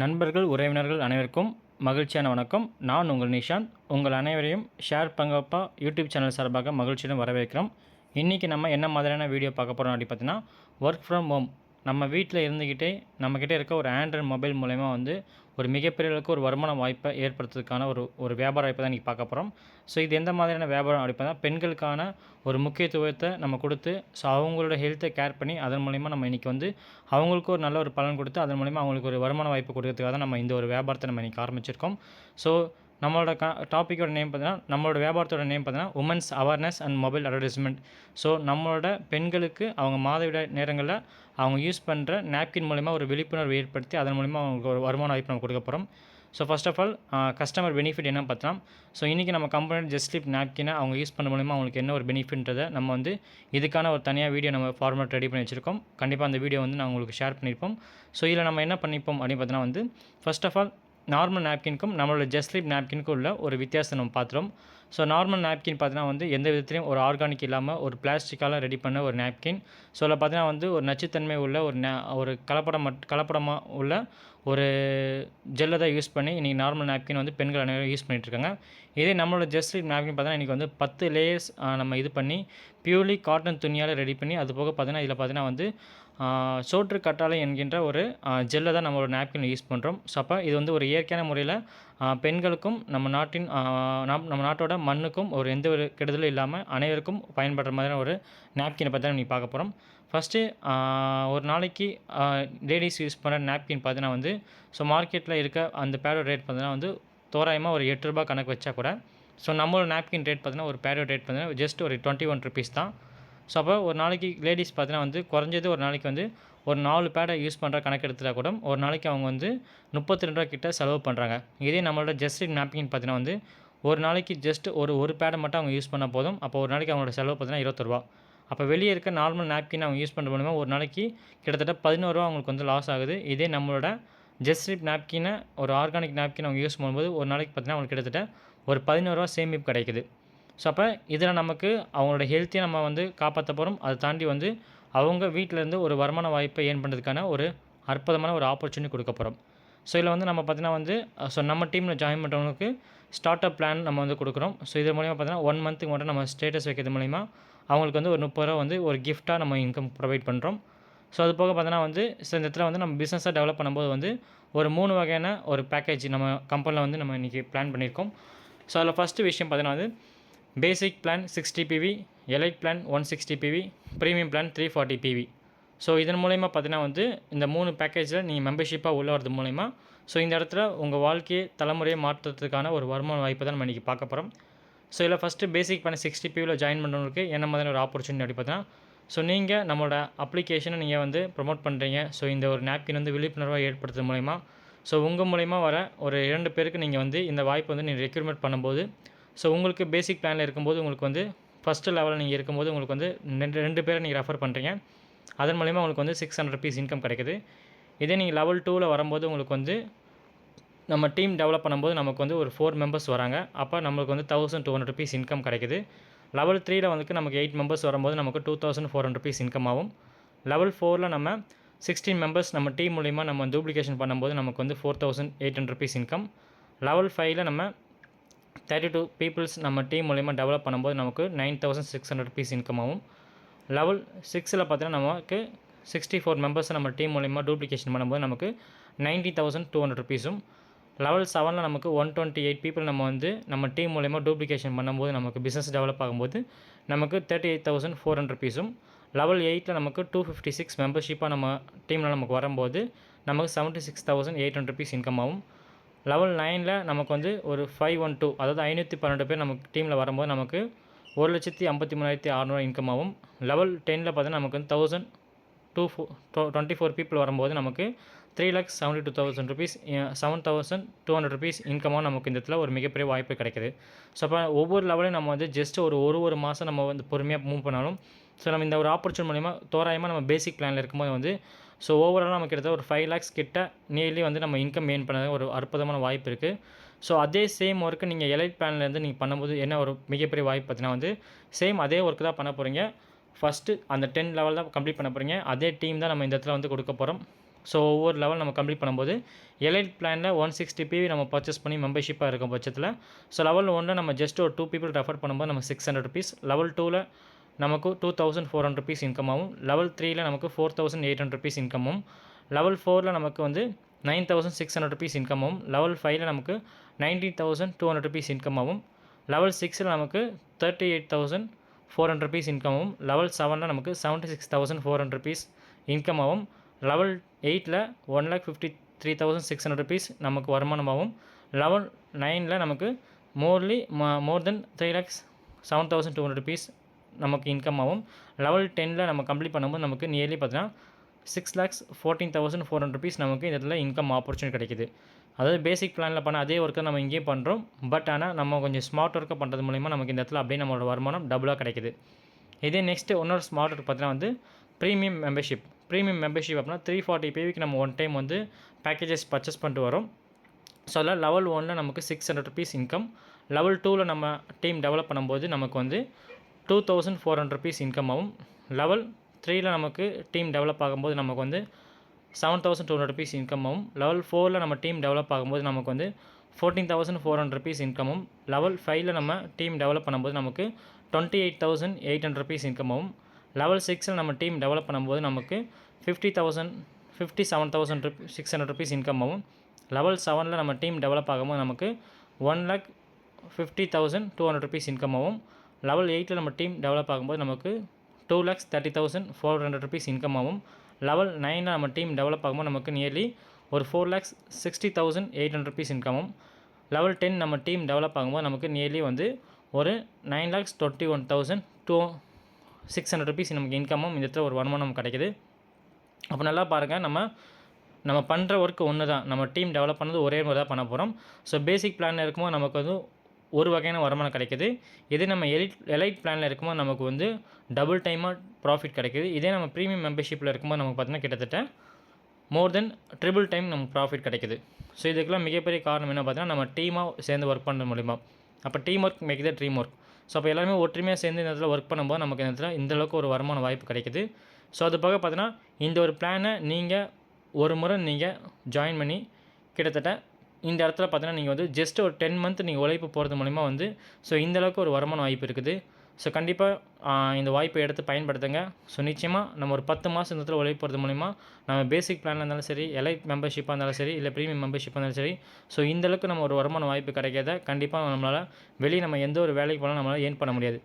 நண்பர்கள் உறவினர்கள் அனைவருக்கும் மகிழ்ச்சியான வணக்கம். நான் உங்கள் நிஷாந்த். உங்கள் அனைவரையும் ஷேர் பங்கப்பா யூடியூப் சேனல் சார்பாக மகிழ்ச்சியுடன் வரவேற்கிறோம். இன்றைக்கி நம்ம என்ன மாதிரியான வீடியோ பார்க்க போகிறோம் அப்படி பார்த்தீங்கன்னா ஒர்க் ஃப்ரம் ஹோம் நம்ம வீட்டில் இருந்துக்கிட்டே நம்மக்கிட்ட இருக்க ஒரு ஆண்ட்ராய்டு மொபைல் மூலயமா வந்து ஒரு மிகப்பெரிய அளவுக்கு ஒரு வருமான வாய்ப்பை ஏற்படுத்துறதுக்கான ஒரு ஒரு வியாபார வாய்ப்பை தான் இன்றைக்கி பார்க்க போகிறோம் ஸோ இது எந்த மாதிரியான வியாபாரம் அப்படி பெண்களுக்கான ஒரு முக்கியத்துவத்தை நம்ம கொடுத்து ஸோ அவங்களோட ஹெல்த்தை கேர் பண்ணி அதன் மூலிமா நம்ம இன்றைக்கி வந்து அவங்களுக்கு ஒரு நல்ல ஒரு பலன் கொடுத்து அதன் மூலிமா அவங்களுக்கு ஒரு வருமான வாய்ப்பு கொடுக்கறதுக்காக தான் நம்ம இந்த ஒரு வியாபாரத்தை நம்ம இன்றைக்கி ஆரம்பிச்சிருக்கோம். ஸோ நம்மளோட கா டாப்பிக்கோட நேம் பார்த்தீங்கன்னா நம்மளோட வியாபாரத்தோட நேம் பார்த்தீங்கன்னா women's awareness and mobile advertisement so நம்மளோட பெண்களுக்கு அவங்க மாதவிட நேரங்களில் அவங்க யூஸ் பண்ணுற நாப்கின் மூலிமா ஒரு விழிப்புணர்வு ஏற்படுத்தி அதன் மூலிமா அவங்களுக்கு ஒரு வருமான வாய்ப்பு நம்ம கொடுக்க போகிறோம் so first of all customer benefit என்ன பார்த்தோம் ஸோ இன்றைக்கி நம்ம கம்பெனி ஜஸ்ட் நாப்கினை அவங்க யூஸ் பண்ண மூலிமா அவங்களுக்கு என்ன ஒரு பெனிஃபிட்ன்றதை நம்ம வந்து இதுக்கான ஒரு தனியாக வீடியோ நம்ம ஃபார்மேட் ரெடி பண்ணி வச்சுருக்கோம். கண்டிப்பாக அந்த வீடியோ வந்து நான் உங்களுக்கு ஷேர் பண்ணியிருப்போம் ஸோ இதில் நம்ம என்ன பண்ணிப்போம் அப்படின்னு பார்த்தீங்கன்னா வந்து ஃபஸ்ட் ஆஃப் ஆல் நார்மல் நாப்கின்க்கும் நம்மளோட ஜஸ்ட் ஸ்லிப் நாப்கினுக்கும் உள்ள ஒரு வித்தியாசம் நம்ம பார்த்துறோம் ஸோ நார்மல் நாப்கின் பார்த்தீங்கன்னா வந்து எந்த விதத்துலையும் ஒரு ஆர்கானிக் இல்லாமல் ஒரு பிளாஸ்டிக்கால் ரெடி பண்ண ஒரு நாப்கின் ஸோ அதில் பார்த்தீங்கன்னா வந்து ஒரு நச்சுத்தன்மை உள்ள ஒரு நா ஒரு கலப்படம் மட் கலப்படமாக உள்ள ஒரு ஜெல்லை தான் யூஸ் பண்ணி இன்றைக்கி நார்மல் நாப்கின் வந்து பெண்கள் அனைவரும் யூஸ் பண்ணிகிட்ருக்காங்க இதே நம்மளோட ஜஸ்ட் நாப்கின் பார்த்தீங்கன்னா இன்றைக்கி வந்து பத்து லேயர்ஸ் நம்ம இது பண்ணி பியூர்லி காட்டன் துணியால் ரெடி பண்ணி அது போக பார்த்தீங்கன்னா இதில் பார்த்தீங்கன்னா வந்து சோற்று கட்டாலை என்கின்ற ஒரு ஜெல்லை தான் ஒரு நாப்கின் யூஸ் பண்ணுறோம் ஸோ அப்போ இது வந்து ஒரு இயற்கையான முறையில் பெண்களுக்கும் நம்ம நாட்டின் நம் நம்ம நாட்டோட மண்ணுக்கும் ஒரு எந்த ஒரு கெடுதலும் இல்லாமல் அனைவருக்கும் பயன்படுற மாதிரியான ஒரு நாப்கினை பற்றி தான் நீ பார்க்க போகிறோம் ஃபஸ்ட்டு ஒரு நாளைக்கு லேடிஸ் யூஸ் பண்ணுற நாப்கின் பார்த்தீங்கன்னா வந்து ஸோ மார்க்கெட்டில் இருக்க அந்த பேடோட ரேட் பார்த்தீங்கன்னா வந்து தோராயமாக ஒரு எட்டு ரூபா கணக்கு வச்சா கூட ஸோ நம்மளோட நாப்கின் ரேட் பார்த்தீங்கன்னா ஒரு பேடோட ரேட் பார்த்தீங்கன்னா ஜஸ்ட் ஒரு டுவெண்ட்டி ஒன் ருபீஸ் தான். ஸோ அப்போ ஒரு நாளைக்கு லேடிஸ் பார்த்தீங்கன்னா வந்து குறைஞ்சது ஒரு நாளைக்கு வந்து ஒரு நாலு பேடை யூஸ் பண்ணுற கணக்கு எடுத்துகிட்டா கூட ஒரு நாளைக்கு அவங்க வந்து முப்பத்தி ரெண்டு ரூபா கிட்ட செலவு பண்ணுறாங்க இதே நம்மளோட ஜஸ்ட் நாப்கின் பார்த்தீங்கன்னா வந்து ஒரு நாளைக்கு ஜஸ்ட் ஒரு ஒரு பேடை மட்டும் அவங்க யூஸ் பண்ணால் போதும். அப்போ ஒரு நாளைக்கு அவங்களோட செலவு பார்த்தீங்கன்னா இருபத்தொருவா அப்போ வெளியே இருக்க நார்மல் நாப்கின் அவங்க யூஸ் பண்ணுற மூலமாக ஒரு நாளைக்கு கிட்டத்தட்ட பதினோருவா அவங்களுக்கு வந்து லாஸ் ஆகுது. இதே நம்மளோட ஜெஸ்ட்ரிப் நாப்கினை ஒரு ஆர்கானிக் நாப்கின் அவங்க யூஸ் பண்ணும்போது ஒரு நாளைக்கு பார்த்தீங்கன்னா அவங்களுக்கு கிட்டத்தட்ட ஒரு பதினோருவா சேமிப்பு கிடைக்குது. ஸோ அப்போ இதில் நமக்கு அவங்களோட ஹெல்த்தையும் நம்ம வந்து காப்பாற்ற போகிறோம் அதை தாண்டி வந்து அவங்க வீட்டிலேருந்து ஒரு வருமான வாய்ப்பை ஏன் பண்ணுறதுக்கான ஒரு அற்புதமான ஒரு ஆப்பர்ச்சுனிட்டி கொடுக்க போகிறோம் ஸோ இதில் வந்து நம்ம பார்த்தீங்கன்னா வந்து ஸோ நம்ம டீமில் ஜாயின் பண்ணுறவங்களுக்கு ஸ்டார்ட் அப் பிளான் நம்ம வந்து கொடுக்குறோம். ஸோ இது மூலிமா பார்த்தீங்கன்னா ஒன் மந்த்துக்கு மட்டும் நம்ம ஸ்டேட்டஸ் வைக்கிறது மூலிமா அவங்களுக்கு வந்து ஒரு முப்பது ரூபா வந்து ஒரு கிஃப்ட்டாக நம்ம இன்கம் ப்ரொவைட் பண்ணுறோம் ஸோ அது போக பார்த்தீங்கன்னா வந்து ஸோ இந்த இடத்துல வந்து நம்ம பிஸ்னஸாக டெவலப் பண்ணும்போது வந்து ஒரு மூணு வகையான ஒரு பேக்கேஜ் நம்ம கம்பெனியில் வந்து நம்ம இன்றைக்கி பிளான் பண்ணியிருக்கோம். ஸோ அதில் ஃபஸ்ட்டு விஷயம் பார்த்தீங்கன்னா வந்து basic plan sixty PV elite plan one sixty PV premium plan three forty PV so இதன் மூலயமா பார்த்தீங்கன்னா வந்து இந்த மூணு பேக்கேஜில் நீங்கள் மெம்பர்ஷிப்பாக உள்ள வரது மூலயமா ஸோ இந்த இடத்துல உங்கள் வாழ்க்கையை தலைமுறையை மாற்றுறதுக்கான ஒரு வருமான வாய்ப்பை தான் நம்ம இன்றைக்கி பார்க்க போகிறோம் ஸோ இதில் ஃபஸ்ட்டு பேசிக் பிளான் சிக்ஸ்டி பிவியில் ஜாயின் பண்ணுறவங்களுக்கு என்ன மாதிரியான ஒரு ஆப்பர்ச்சுனிட்டி அப்படி பார்த்தீங்கன்னா ஸோ நீங்கள் நம்மளோட அப்ளிகேஷனை நீங்கள் வந்து ப்ரொமோட் பண்ணுறீங்க ஸோ இந்த ஒரு நாப்கின் வந்து விழிப்புணர்வாக ஏற்படுத்துறது மூலயமா ஸோ உங்கள் மூலயமா வர ஒரு இரண்டு பேருக்கு நீங்கள் வந்து இந்த வாய்ப்பு வந்து நீங்கள் ரெக்ரூட்மெண்ட் பண்ணும்போது ஸோ உங்களுக்கு பேசிக் பிளானில் இருக்கும்போது உங்களுக்கு வந்து ஃபஸ்ட்டு லெவலில் நீங்கள் இருக்கும்போது உங்களுக்கு வந்து ரெண்டு ரெண்டு பேரை நீங்கள் ரெஃபர் பண்ணுறீங்க அதன் மூலிமா உங்களுக்கு வந்து சிக்ஸ் ஹண்ட்ரட் ருபீஸ் இன்கம் கிடைக்குது. இதே நீங்கள் லெவல் டூவில் வரும்போது உங்களுக்கு வந்து நம்ம டீம் டெவலப் பண்ணும்போது நமக்கு வந்து ஒரு ஃபோர் மெம்பர்ஸ் வராங்க. அப்போ நம்மளுக்கு வந்து thousand two hundred rupees income கிடைக்குது. லெவல் த்ரீயில் வந்து நமக்கு எயிட் மெம்பர்ஸ் வரும்போது நமக்கு two thousand four hundred rupees income ஆகும். லெவல் ஃபோரில் நம்ம சிக்ஸ்டீன் மெம்பர்ஸ் நம்ம டீம் மூலிமா நம்ம டூப்ளிகேஷன் பண்ணும்போது நமக்கு வந்து four thousand eight hundred rupees income level ஃபைவ்ல நம்ம தேர்ட்டி டூ பீப்புள்ஸ் நம்ம டீம் மூலிமா டெவலப் பண்ணும்போது நமக்கு nine thousand six hundred rupees income ஆகும் லெவல் சிக்ஸில் பார்த்தீங்கன்னா நமக்கு சிக்ஸ்டி ஃபோர் மெம்பர்ஸை நம்ம டீம் மூலிமா டூப்ளிகேஷன் பண்ணும்போது நமக்கு நைன்ட்டி தௌசண்ட் டூ ஹண்ட்ரட் ருபீஸும் லெவல் செவனில் நமக்கு ஒன் டுவெண்ட்டி எயிட் பீப்புள் நம்ம வந்து நம்ம டீம் மூலிமா டூப்ளிகேஷன் பண்ணும்போது நமக்கு பிஸ்னஸ் டெவலப் ஆகும்போது நமக்கு thirty eight thousand four hundred ருபீஸும் level எயிட்டில் நமக்கு டூ ஃபிஃப்டி சிக்ஸ் மெம்பர்ஷிப்பாக நம்ம டீமில் நமக்கு வரும்போது நமக்கு seventy six thousand eight hundred rupees income ஆகும் லெவல் நைனில் நமக்கு வந்து ஒரு ஃபைவ் ஒன் டூ அதாவது ஐநூற்றி பன்னெண்டு பேர் நமக்கு டீமில் வரும்போது நமக்கு ஒரு லட்சத்தி ஐம்பத்தி மூணாயிரத்தி அறநூறு இன்கம் ஆகும். லெவல் டெனில் பார்த்தீங்கன்னா நமக்கு வந்து thousand two four twenty four people வரும்போது நமக்கு three lakhs seventy two thousand rupees seven thousand two hundred rupees இன்கமாக நமக்கு இந்த இடத்துல ஒரு மிகப்பெரிய வாய்ப்பு கிடைக்குது. ஸோ அப்போ ஒவ்வொரு லெவலையும் நம்ம வந்து ஜஸ்ட் ஒரு ஒரு ஒரு மாதம் நம்ம வந்து பொறுமையாக மூவ் பண்ணாலும் ஸோ நம்ம இந்த ஒரு ஆப்பர்ச்சுனிட்டி மூலிமா தோராயமாக நம்ம பேசிக் பிளானில் இருக்கும்போது வந்து ஸோ ஓவராலாக நமக்கு கிட்டத்தட்ட ஒரு ஃபைவ் லேக்ஸ் கிட்ட நியர்லி வந்து நம்ம இன்கம் ஏர்ன் பண்ண ஒரு அற்புதமான வாய்ப்பு இருக்குது ஸோ அதே சேம் ஒர்க்கு நீங்கள் எலைட் பிளான்லேருந்து நீங்கள் பண்ணும்போது என்ன ஒரு மிகப்பெரிய வாய்ப்பு பார்த்தீங்கன்னா வந்து சேம் அதே ஒர்க்கு தான் பண்ண போகிறீங்க ஃபஸ்ட்டு அந்த டென் லெவல் தான் கம்ப்ளீட் பண்ண போகிறீங்க அதே டீம் தான் நம்ம இந்த இடத்துல வந்து கொடுக்க போகிறோம் ஸோ ஒவ்வொரு லெவல் நம்ம கம்ப்ளீட் பண்ணும்போது எலைட் பிளானில் ஒன் சிக்ஸ்டி பிவி நம்ம பர்ச்சேஸ் பண்ணி மெம்பர்ஷிப்பாக இருக்கும் பட்சத்தில். ஸோ லெவல் ஒன்றில் நம்ம ஜஸ்ட் ஒரு டூ பீப்புள் ரெஃபர் பண்ணும்போது நம்ம சிக்ஸ் ஹண்ட்ரட் ருபீஸ் லெவல் டூவில் நமக்கு two thousand four hundred rupees income ஆகும் லெவல் த்ரீயில் நமக்கு four thousand eight hundred rupees இன்கமும் level ஃபோரில் நமக்கு வந்து nine thousand six hundred rupees income ஆகும் லெவல் ஃபைவ்ல நமக்கு nineteen thousand two hundred rupees income ஆகும் லெவல் சிக்ஸில் நமக்கு thirty eight thousand four hundred rupees இன்கமாகவும் level செவனில் நமக்கு seventy six thousand four hundred rupees income ஆகும் லெவல் எயிட்டில் one lakh fifty three thousand six hundred rupees நமக்கு வருமானமாகவும் லெவல் நைனில் நமக்கு Morley more than three lakhs seven thousand two hundred rupees நமக்கு income ஆகும் லெவல் டெனில் நம்ம கம்ப்ளீட் பண்ணும்போது நமக்கு நியர்லி பார்த்தீங்கன்னா six lakhs fourteen thousand four hundred rupees நமக்கு இந்த இடத்துல இன்கம் ஆப்பர்ச்சுனிட்டி கிடைக்குது. அதாவது பேசிக் பிளானில் பண்ண அதே ஒர்க்கை நம்ம இங்கேயும் பண்ணுறோம் பட் ஆனால் நம்ம கொஞ்சம் ஸ்மார்ட் ஒர்க்கை பண்ணுறது மூலிமா நமக்கு இந்த இடத்துல அப்படியே நம்மளோட வருமானம் டபுளாக கிடைக்குது. இதே நெக்ஸ்ட்டு இன்னொரு ஸ்மார்ட் ஒர்க் பார்த்தீங்கன்னா வந்து ப்ரீமியம் மெம்பர்ஷிப் ப்ரீமியம் மெம்பர்ஷிப் அப்படின்னா த்ரீ ஃபார்ட்டி பேவிக்கு நம்ம ஒன் டைம் வந்து பேக்கேஜஸ் பர்ச்சேஸ் பண்ணிட்டு வரோம். ஸோ அதில் லெவல் ஒனில் நமக்கு six hundred rupees income level டூவில் நம்ம டீம் டெவலப் பண்ணும்போது நமக்கு வந்து two thousand four hundred rupees income ஆகும். லெவல் த்ரீயில் நமக்கு டீம் டெவலப் ஆகும்போது நமக்கு வந்து seven thousand two hundred rupees income ஆகும். லெவல் ஃபோரில் நம்ம டீம் டெவலப் ஆகும்போது நமக்கு வந்து fourteen thousand four hundred rupees இன்கமும் level ஃபைவ்ல நம்ம டீம் டெவலப் பண்ணும்போது நமக்கு twenty eight thousand eight hundred rupees இன்கமும் level சிக்ஸில் நம்ம டீம் டெவலப் பண்ணும்போது நமக்கு fifty thousand fifty seven thousand rupee six hundred rupees ஆகும் லெவல் செவனில் நம்ம டீம் டெவலப் ஆகும்போது நமக்கு one lakh fifty thousand two hundred rupees income ஆகும். லெவல் எயிட்டில் நம்ம டீம் டெவலப் ஆகும்போது நமக்கு two lakhs thirty thousand four hundred rupees income ஆகும். லெவல் நைனில் நம்ம டீம் டெவலப் ஆகும்போது நமக்கு நியர்லி ஒரு four lakhs sixty thousand eight hundred rupees இன்கமும் level ten நம்ம டீம் டெவலப் ஆகும்போது நமக்கு நியர்லி வந்து ஒரு nine lakhs twenty one thousand two six hundred rupees நமக்கு இன்கமும் இந்த இடத்துல ஒரு வருமானம் கிடைக்குது. அப்போ நல்லா பாருங்கள் நம்ம நம்ம பண்ணுற ஒர்க் ஒன்று தான் நம்ம டீம் டெவலப் பண்ணது ஒரே முறை தான் பண்ண போகிறோம் ஸோ பேசிக் பிளானில் இருக்கும்போது நமக்கு வந்து ஒரு வகையான வருமானம் கிடைக்குது. இதே நம்ம எலிட் எலைட் பிளானில் இருக்கும்போது நமக்கு வந்து டபுள் டைமாக ப்ராஃபிட் கிடைக்குது. இதே நம்ம ப்ரீமியம் மெம்பர்ஷிப்பில் இருக்கும்போது நமக்கு பார்த்தீங்கன்னா கிட்டத்தட்ட மோர் தென் ட்ரிபிள் டைம் நமக்கு ப்ராஃபிட் கிடைக்குது. ஸோ இதுக்கெல்லாம் மிகப்பெரிய காரணம் என்ன பார்த்தீங்கன்னா நம்ம டீமாக சேர்ந்து ஒர்க் பண்ணுறது மூலிமா அப்போ team work make the dream work so அப்போ எல்லாருமே ஒற்றுமையாக சேர்ந்து இந்த இடத்துல ஒர்க் பண்ணும்போது நமக்கு இந்த இடத்துல இந்தளவுக்கு ஒரு வருமான வாய்ப்பு கிடைக்குது. ஸோ அது போக பார்த்தீங்கன்னா இந்த ஒரு பிளானை நீங்கள் ஒரு முறை நீங்கள் ஜாயின் பண்ணி கிட்டத்தட்ட இந்த இடத்துல பார்த்தீங்கன்னா நீங்கள் வந்து ஜஸ்ட் ஒரு டென் மந்த் நீங்கள் உழைப்பு போகிறது மூலிமா வந்து ஸோ இந்த அளவுக்கு ஒரு வருமான வாய்ப்பு இருக்குது. ஸோ கண்டிப்பாக இந்த வாய்ப்பை எடுத்து பயன்படுத்துங்க. ஸோ நிச்சயமாக நம்ம ஒரு பத்து மாதம் இந்த இடத்துல உழைப்பு போகிறது மூலிமா நம்ம பேசிக் பிளானில் இருந்தாலும் சரி எலைட் மெம்பர்ஷிப்பாக இருந்தாலும் சரி இல்லை ப்ரீமியம் மெம்பர்ஷிப்பாக இருந்தாலும் சரி ஸோ இந்த அளவுக்கு நம்ம ஒரு வருமான வாய்ப்பு கிடைக்காத கண்டிப்பாக நம்மளால் வெளியே நம்ம எந்த ஒரு வேலைக்கு போனாலும் நம்மளால் ஏன் பண்ண முடியாது.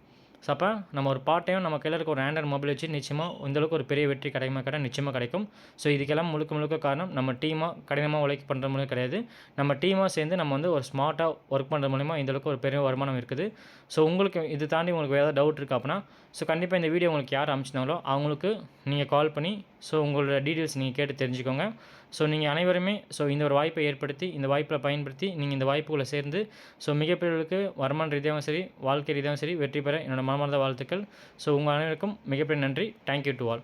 ஸோ அப்போ நம்ம ஒரு பார்ட் டைம் நம்ம கையில் இருக்க ஒரு ஆண்ட்ராய்ட் மொபைல் வச்சு நிச்சயமாக இந்தளவுக்கு ஒரு பெரிய வெற்றி கிடைக்குமா கடை நிச்சயமாக கிடைக்கும். ஸோ இதுக்கெல்லாம் முழுக்க முழுக்க காரணம் நம்ம டீமாக கடினமாக உழைக்க பண்ணுற மூலியம் கிடையாது. நம்ம டீமாக சேர்ந்து நம்ம வந்து ஒரு ஸ்மார்ட்டாக ஒர்க் பண்ணுற மூலிமா இந்தளவுக்கு ஒரு பெரிய வருமானம் இருக்குது. ஸோ உங்களுக்கு இது தாண்டி உங்களுக்கு ஏதாவது டவுட் இருக்குது அப்படின்னா ஸோ கண்டிப்பாக இந்த வீடியோ உங்களுக்கு யார் அமைச்சிருந்தாங்களோ அவங்களுக்கு நீங்கள் கால் பண்ணி ஸோ உங்களோட டீட்டெயில்ஸ் நீங்கள் கேட்டு தெரிஞ்சுக்கோங்க. ஸோ நீங்கள் அனைவருமே ஸோ இந்த ஒரு வாய்ப்பை ஏற்படுத்தி இந்த வாய்ப்பில் பயன்படுத்தி நீங்கள் இந்த வாய்ப்புகளை சேர்ந்து ஸோ மிகப்பெரியவர்களுக்கு வருமான ரீதியாகவும் சரி வாழ்க்கை ரீதியாகவும் சரி வெற்றி பெற என்னோடய மனமார்ந்த வாழ்த்துக்கள். ஸோ உங்கள் அனைவருக்கும் மிகப்பெரிய நன்றி. Thank you to all